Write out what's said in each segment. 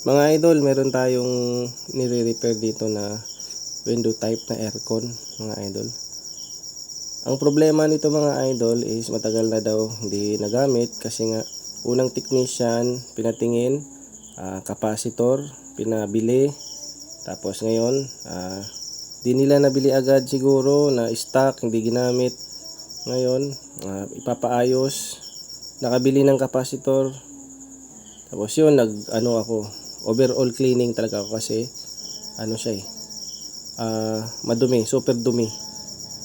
Mga idol, meron tayong nire-repair dito na window type na aircon, mga idol. Ang problema nito mga idol is matagal na daw hindi nagamit kasi nga unang technician pinatingin, ah, capacitor, pinabili, tapos ngayon, ah, di nila nabili agad siguro na stock, hindi ginamit. Ngayon, ah, ipapaayos, nakabili ng capacitor, tapos yun, nag, ano ako, overall cleaning talaga ako kasi, ano siya eh, ah, madumi, super dumi.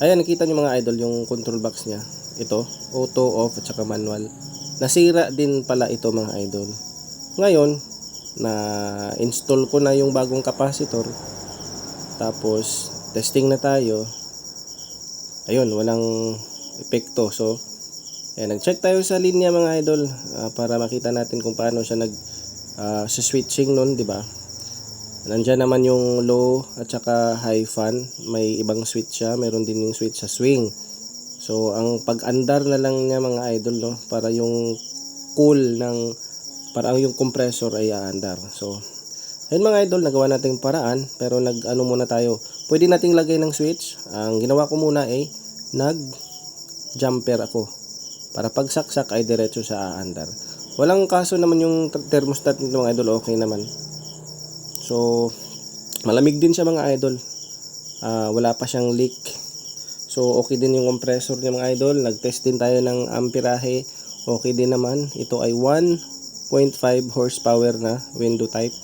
Ayan, nakita niyo mga idol yung control box niya. Ito, auto, off, at saka manual. Nasira din pala ito mga idol. Ngayon, na install ko na yung bagong capacitor. Tapos, testing na tayo. Ayun, walang epekto. So, ayan, nag-check tayo sa linya mga idol ah, para makita natin kung paano siya nag ah, sa switching nun, di ba? Nandiyan naman yung low at saka high fan. May ibang switch siya. Meron din yung switch sa swing. So, ang pag-andar na lang niya mga idol, no? Para yung cool ng, para yung compressor ay aandar. So, ayun mga idol, nagawa natin paraan. Pero nag-ano muna tayo. Pwede nating lagay ng switch. Ang ginawa ko muna ay nag-jumper ako. Para pag saksak ay diretso sa aandar. Walang kaso naman yung thermostat nito mga idol. Okay naman. So, malamig din siya mga idol. Ah, wala pa siyang leak. So, okay din yung compressor niya mga idol. Nag-test din tayo ng amperahe. Okay din naman. Ito ay 1.5 horsepower na window type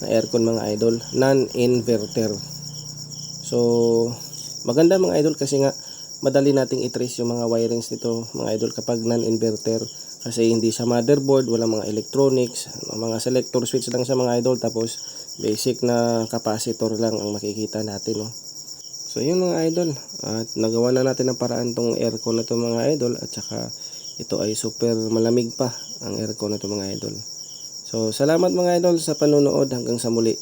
na aircon mga idol. Non-inverter. So, maganda mga idol kasi nga madali nating i-trace yung mga wirings nito mga idol kapag non-inverter kasi hindi sa motherboard, wala mga electronics, mga selector switch lang sa mga idol tapos basic na capacitor lang ang makikita natin no. So yun mga idol at nagawa na natin ang paraan tong aircon na to mga idol at saka ito ay super malamig pa ang aircon na to mga idol. So salamat mga idol sa panonood hanggang sa muli.